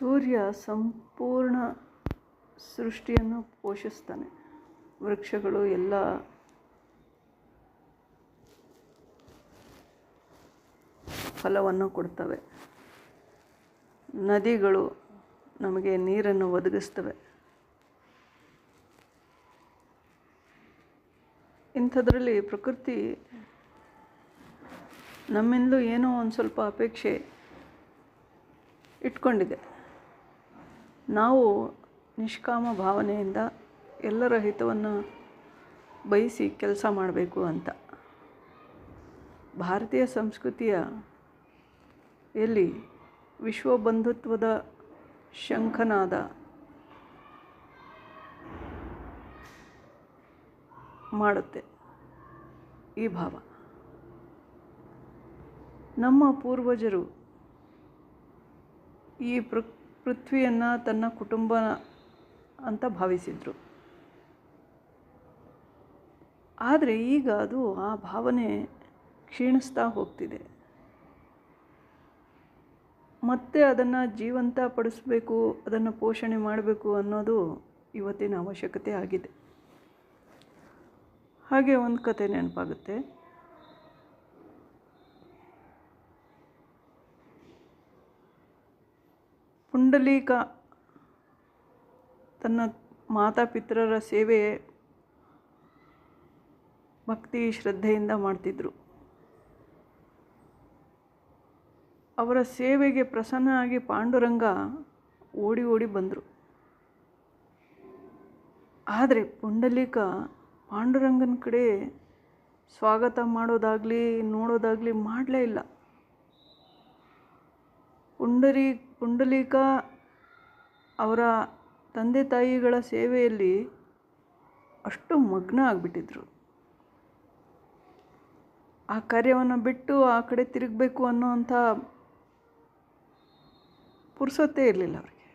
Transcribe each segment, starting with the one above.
ಸೂರ್ಯ ಸಂಪೂರ್ಣ ಸೃಷ್ಟಿಯನ್ನು ಪೋಷಿಸ್ತಾನೆ. ವೃಕ್ಷಗಳು ಎಲ್ಲ ಫಲವನ್ನು ಕೊಡ್ತವೆ. ನದಿಗಳು ನಮಗೆ ನೀರನ್ನು ಒದಗಿಸ್ತವೆ. ಇಂಥದ್ರಲ್ಲಿ ಪ್ರಕೃತಿ ನಮ್ಮಿಂದಲೂ ಏನೋ ಒಂದು ಸ್ವಲ್ಪ ಅಪೇಕ್ಷೆ ಇಟ್ಕೊಂಡಿದೆ. ನಾವು ನಿಷ್ಕಾಮ ಭಾವನೆಯಿಂದ ಎಲ್ಲರ ಹಿತವನ್ನು ಬಯಸಿ ಕೆಲಸ ಮಾಡಬೇಕು ಅಂತ. ಭಾರತೀಯ ಸಂಸ್ಕೃತಿಯ ಎಲ್ಲಿ ವಿಶ್ವ ಬಂಧುತ್ವದ ಶಂಖನಾದ ಮಾಡುತ್ತೆ ಈ ಭಾವ. ನಮ್ಮ ಪೂರ್ವಜರು ಈ ಪೃ ಪೃಥ್ವಿಯನ್ನು ತನ್ನ ಕುಟುಂಬ ಅಂತ ಭಾವಿಸಿದ್ರು. ಆದರೆ ಈಗ ಅದು ಆ ಭಾವನೆ ಕ್ಷೀಣಿಸ್ತಾ ಹೋಗ್ತಿದೆ. ಮತ್ತೆ ಅದನ್ನು ಜೀವಂತ ಪಡಿಸಬೇಕು ಅದನ್ನು ಪೋಷಣೆ ಮಾಡಬೇಕು ಅನ್ನೋದು ಇವತ್ತಿನ ಅವಶ್ಯಕತೆ ಆಗಿದೆ. ಹಾಗೆ ಒಂದು ಕತೆ ನೆನಪಾಗುತ್ತೆ. ಪುಂಡಲೀಕ ತನ್ನ ಮಾತಾಪಿತರರ ಸೇವೆ ಭಕ್ತಿ ಶ್ರದ್ಧೆಯಿಂದ ಮಾಡ್ತಿದ್ರು. ಅವರ ಸೇವೆಗೆ ಪ್ರಸನ್ನ ಆಗಿ ಪಾಂಡುರಂಗ ಓಡಿ ಓಡಿ ಬಂದರು. ಆದರೆ ಪುಂಡಲೀಕ ಪಾಂಡುರಂಗನ ಕಡೆ ಸ್ವಾಗತ ಮಾಡೋದಾಗಲಿ, ನೋಡೋದಾಗಲಿ ಮಾಡಲೇ ಇಲ್ಲ. ಪುಂಡರಿ ಪುಂಡಲೀಕ ಅವರ ತಂದೆ ತಾಯಿಗಳ ಸೇವೆಯಲ್ಲಿ ಅಷ್ಟು ಮಗ್ನ ಆಗಿಬಿಟ್ಟಿದ್ರು. ಆ ಕಾರ್ಯವನ್ನು ಬಿಟ್ಟು ಆ ಕಡೆ ತಿರುಗಬೇಕು ಅನ್ನೋವಂಥ ಪುರ್ಸತ್ತೇ ಇರಲಿಲ್ಲ ಅವರಿಗೆ.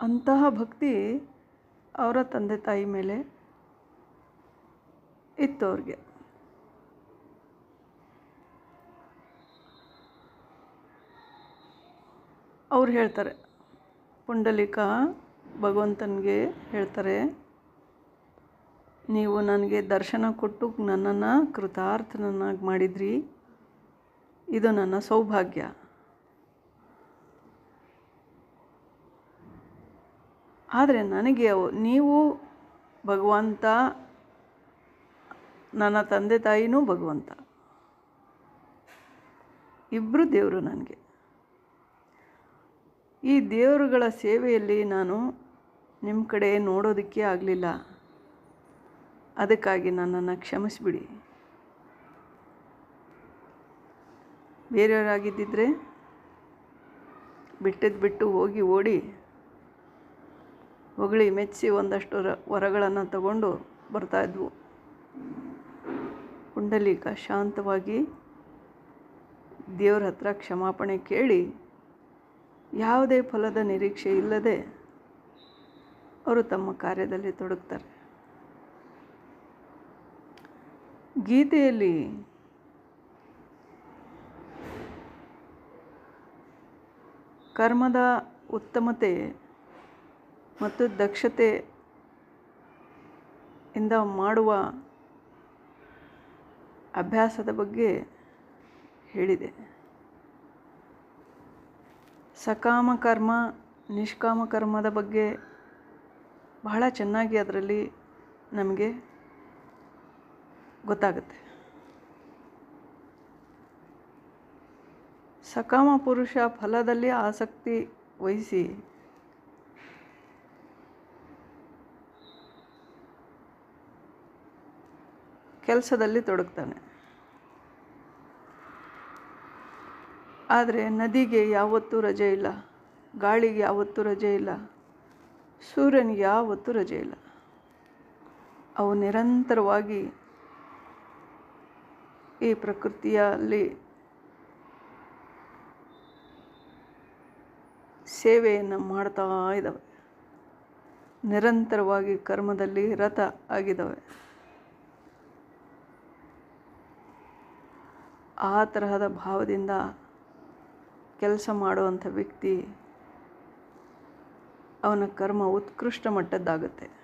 ಅಂತಹ ಭಕ್ತಿ ಅವರ ತಂದೆ ತಾಯಿ ಮೇಲೆ ಇತ್ತು ಅವ್ರಿಗೆ. ಅವ್ರು ಹೇಳ್ತಾರೆ. ಪುಂಡಲಿಕ ಭಗವಂತನಿಗೆ ಹೇಳ್ತಾರೆ, ನೀವು ನನಗೆ ದರ್ಶನ ಕೊಟ್ಟು ನನ್ನನ್ನು ಕೃತಾರ್ಥನನ್ನಾಗಿ ಮಾಡಿದ್ರಿ. ಇದು ನನ್ನ ಸೌಭಾಗ್ಯ. ಆದರೆ ನನಗೆ ನೀವು ಭಗವಂತ, ನನ್ನ ತಂದೆ ತಾಯಿನೂ ಭಗವಂತ. ಇಬ್ಬರು ದೇವರು ನನಗೆ. ಈ ದೇವರುಗಳ ಸೇವೆಯಲ್ಲಿ ನಾನು ನಿಮ್ಮ ಕಡೆ ನೋಡೋದಕ್ಕೆ ಆಗಲಿಲ್ಲ. ಅದಕ್ಕಾಗಿ ನನ್ನನ್ನು ಕ್ಷಮಿಸಿಬಿಡಿ. ಬೇರೆಯವರಾಗಿದ್ದಿದ್ರೆ ಬಿಟ್ಟಿದ್ದು ಬಿಟ್ಟು ಹೋಗಿ ಓಡಿ ಹೊಗಳಿ ಮೆಚ್ಚಿ ಒಂದಷ್ಟು ವರಗಳನ್ನು ತಗೊಂಡು ಬರ್ತಾಯಿದ್ವು ಕುಂಡಲೀಕ ಶಾಂತವಾಗಿ ದೇವ್ರ ಹತ್ರ ಕ್ಷಮಾಪಣೆ ಕೇಳಿ ಯಾವುದೇ ಫಲದ ನಿರೀಕ್ಷೆ ಇಲ್ಲದೆ ಅವರು ತಮ್ಮ ಕಾರ್ಯದಲ್ಲಿ ತೊಡಗ್ತಾರೆ. ಗೀತೆಯಲ್ಲಿ ಕರ್ಮದ ಉತ್ತಮತೆ ಮತ್ತು ದಕ್ಷತೆ ಇಂದ ಮಾಡುವ ಅಭ್ಯಾಸದ ಬಗ್ಗೆ ಹೇಳಿದೆ. ಸಕಾಮ ಕರ್ಮ ನಿಷ್ಕಾಮ ಕರ್ಮದ ಬಗ್ಗೆ ಬಹಳ ಚೆನ್ನಾಗಿ ಅದರಲ್ಲಿ ನಮಗೆ ಗೊತ್ತಾಗುತ್ತೆ. ಸಕಾಮ ಪುರುಷ ಫಲದಲ್ಲಿ ಆಸಕ್ತಿ ವಹಿಸಿ ಕೆಲಸದಲ್ಲಿ ತೊಡಗ್ತಾನೆ. ಆದರೆ ನದಿಗೆ ಯಾವತ್ತೂ ರಜೆ ಇಲ್ಲ, ಗಾಳಿಗೆ ಯಾವತ್ತೂ ರಜೆ ಇಲ್ಲ, ಸೂರ್ಯನಿಗೆ ಯಾವತ್ತೂ ರಜೆ ಇಲ್ಲ. ಅವು ನಿರಂತರವಾಗಿ ಈ ಪ್ರಕೃತಿಯಲ್ಲಿ ಸೇವೆಯನ್ನು ಮಾಡ್ತಾ ಇದ್ದಾವೆ. ನಿರಂತರವಾಗಿ ಕರ್ಮದಲ್ಲಿ ರಥ ಆಗಿದ್ದಾವೆ. ಆ ತರಹದ ಭಾವದಿಂದ ಕೆಲಸ ಮಾಡುವಂಥ ವ್ಯಕ್ತಿ ಅವನ ಕರ್ಮ ಉತ್ಕೃಷ್ಟ ಮಟ್ಟದ್ದಾಗುತ್ತೆ.